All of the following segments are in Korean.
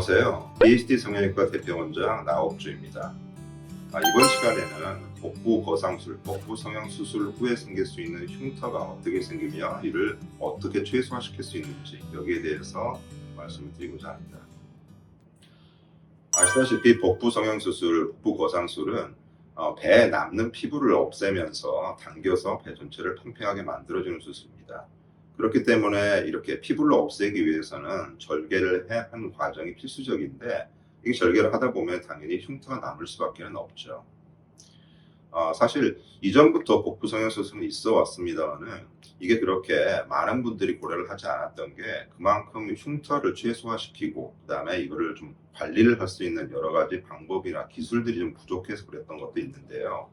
안녕하세요. BHD 성형외과 대표원장 나옥주입니다. 아, 이번 시간에는 복부 거상술, 복부 성형 수술 후에 생길 수 있는 흉터가 어떻게 생기며 이를 어떻게 최소화시킬 수 있는지 여기에 대해서 말씀을 드리고자 합니다. 아시다시피 복부 성형 수술, 복부 거상술은 어, 배에 남는 피부를 없애면서 당겨서 배 전체를 평평하게 만들어주는 수술입니다. 그렇기 때문에 이렇게 피부를 없애기 위해서는 절개를 해- 하는 과정이 필수적인데 이 절개를 하다 보면 당연히 흉터가 남을 수밖에 없죠. 어, 사실 이전부터 복부 성형 수술은 있어 왔습니다만은 이게 그렇게 많은 분들이 고려를 하지 않았던 게 그만큼 흉터를 최소화시키고 그다음에 이거를 좀 관리를 할 수 있는 여러 가지 방법이나 기술들이 좀 부족해서 그랬던 것도 있는데요.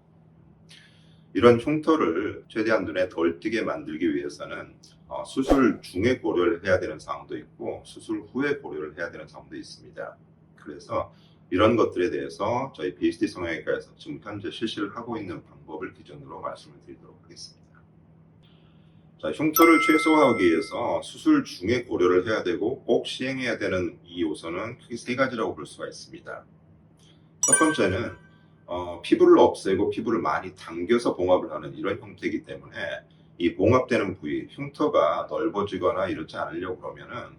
이런 흉터를 최대한 눈에 덜 띄게 만들기 위해서는 어, 수술 중에 고려를 해야 되는 상황도 있고 수술 후에 고려를 해야 되는 상황도 있습니다. 그래서 이런 것들에 대해서 저희 BHD 성형외과에서 지금 현재 실시를 하고 있는 방법을 기준으로 말씀을 드리도록 하겠습니다. 자, 흉터를 최소화하기 위해서 수술 중에 고려를 해야 되고 꼭 시행해야 되는 이 요소는 크게 세 가지라고 볼 수가 있습니다. 첫 번째는 어, 피부를 없애고 피부를 많이 당겨서 봉합을 하는 이런 형태이기 때문에 이 봉합되는 부위, 흉터가 넓어지거나 이렇지 않으려고 그러면은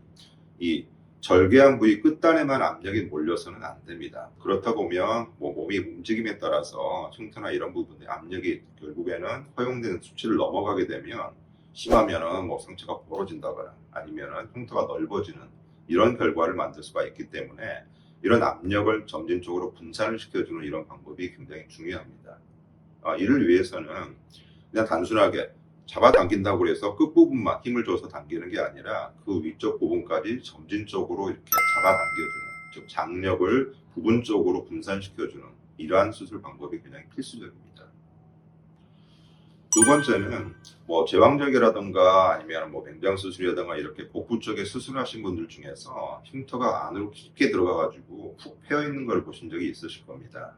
이 절개한 부위 끝단에만 압력이 몰려서는 안 됩니다. 그렇다 보면 뭐 몸이 움직임에 따라서 흉터나 이런 부분에 압력이 결국에는 허용되는 수치를 넘어가게 되면 심하면은 뭐 상처가 벌어진다거나 아니면은 흉터가 넓어지는 이런 결과를 만들 수가 있기 때문에 이런 압력을 점진적으로 분산을 시켜주는 이런 방법이 굉장히 중요합니다. 아, 이를 위해서는 그냥 단순하게 잡아당긴다고 해서 끝부분만 힘을 줘서 당기는 게 아니라 그 위쪽 부분까지 점진적으로 이렇게 잡아당겨주는 즉 장력을 부분적으로 분산시켜주는 이러한 수술 방법이 굉장히 필수적입니다. 두 번째는 뭐 제왕절개라든가 아니면 뭐 맹장 수술이라든가 이렇게 복부 쪽에 수술하신 분들 중에서 흉터가 안으로 깊게 들어가 가지고 푹 패여 있는 걸 보신 적이 있으실 겁니다.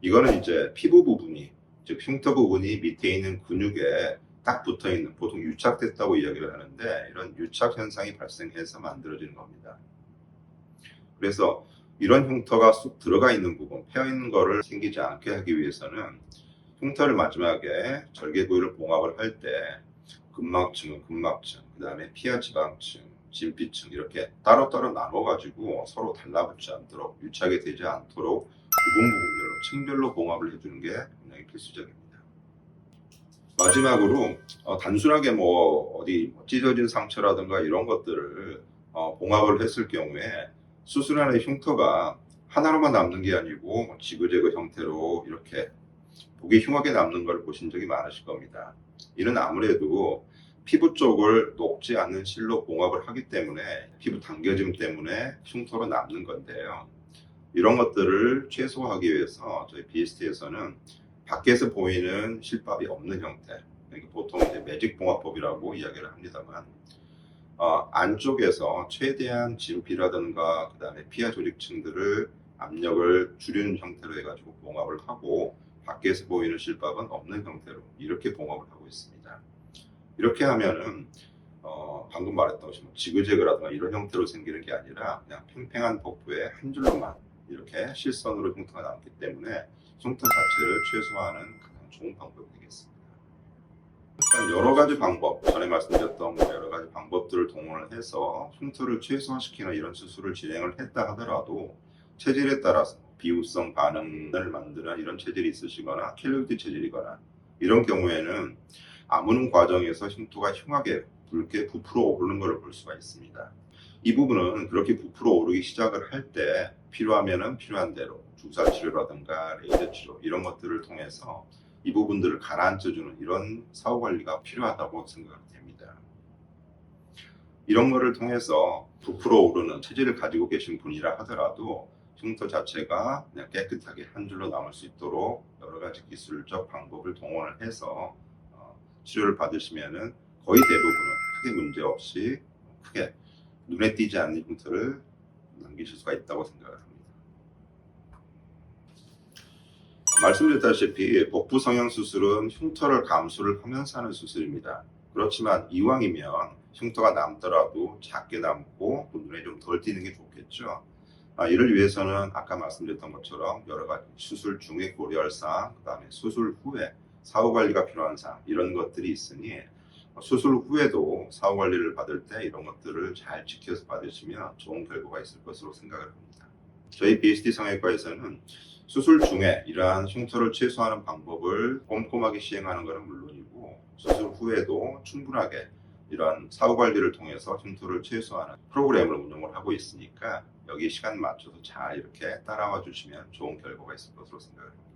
이거는 이제 피부 부분이 즉 흉터 부분이 밑에 있는 근육에 딱 붙어 있는 보통 유착됐다고 이야기를 하는데 이런 유착 현상이 발생해서 만들어지는 겁니다. 그래서 이런 흉터가 쑥 들어가 있는 부분, 패여 있는 거를 생기지 않게 하기 위해서는 흉터를 마지막에 절개 부위를 봉합을 할 때 근막층은 근막층, 그 다음에 피하 지방층, 진피층 이렇게 따로따로 나눠가지고 서로 달라붙지 않도록 유착이 되지 않도록 부분 부분별로 층별로 봉합을 해주는 게 굉장히 필수적입니다. 마지막으로 어, 단순하게 뭐 어디 뭐 찢어진 상처라든가 이런 것들을 어, 봉합을 했을 경우에 수술 안의 흉터가 하나로만 남는 게 아니고 뭐 지그재그 형태로 이렇게 보기 흉하게 남는 걸 보신 적이 많으실 겁니다. 이는 아무래도 피부 쪽을 녹지 않는 실로 봉합을 하기 때문에 피부 당겨짐 때문에 흉터로 남는 건데요. 이런 것들을 최소화하기 위해서 저희 BST에서는 밖에서 보이는 실밥이 없는 형태, 그러니까 보통 이제 매직 봉합법이라고 이야기를 합니다만 어, 안쪽에서 최대한 진피라든가 그 다음에 피하 조직층들을 압력을 줄이는 형태로 해가지고 봉합을 하고 밖에서 보이는 실밥은 없는 형태로 이렇게 봉합을 하고 있습니다. 이렇게 하면은 어, 방금 말했던 것이 뭐 지그재그라든가 이런 형태로 생기는 게 아니라 그냥 팽팽한 복부에 한 줄로만 이렇게 실선으로 흉터가 남기 때문에 흉터 자체를 최소화하는 가장 좋은 방법이 되겠습니다. 일단 여러 가지 방법, 전에 말씀드렸던 뭐 여러 가지 방법들을 동원을 해서 흉터를 최소화시키는 이런 수술을 진행을 했다 하더라도 체질에 따라서 비우성 반응을 만드는 이런 체질이 있으시거나 켈로이드 체질이거나 이런 경우에는 아무는 과정에서 흉터가 흉하게 붉게 부풀어 오르는 것을 볼 수가 있습니다. 이 부분은 그렇게 부풀어 오르기 시작을 할 때 필요하면은 필요한 대로 주사 치료라든가 레이저 치료 이런 것들을 통해서 이 부분들을 가라앉혀 주는 이런 사후 관리가 필요하다고 생각됩니다. 이런 거를 통해서 부풀어 오르는 체질을 가지고 계신 분이라 하더라도 흉터 자체가 그냥 깨끗하게 한 줄로 남을 수 있도록 여러 가지 기술적 방법을 동원을 해서 어, 치료를 받으시면은 거의 대부분은 크게 문제 없이 크게 눈에 띄지 않는 흉터를 남기실 수가 있다고 생각을 합니다. 말씀드렸다시피 복부 성형 수술은 흉터를 감수를 하면서 하는 수술입니다. 그렇지만 이왕이면 흉터가 남더라도 작게 남고 또 눈에 좀 덜 띄는 게 좋겠죠. 아, 이를 위해서는 아까 말씀드렸던 것처럼 여러 가지 수술 중에 고려할 사항, 그다음에 수술 후에 사후 관리가 필요한 사항 이런 것들이 있으니 수술 후에도 사후 관리를 받을 때 이런 것들을 잘 지켜서 받으시면 좋은 결과가 있을 것으로 생각을 합니다. 저희 BSD 성형외과에서는 수술 중에 이러한 흉터를 최소화하는 방법을 꼼꼼하게 시행하는 것은 물론이고 수술 후에도 충분하게 이러한 사후 관리를 통해서 흉터를 최소화하는 프로그램을 운영을 하고 있으니까 여기 시간 맞춰서 잘 이렇게 따라와 주시면 좋은 결과가 있을 것으로 생각을 합니다.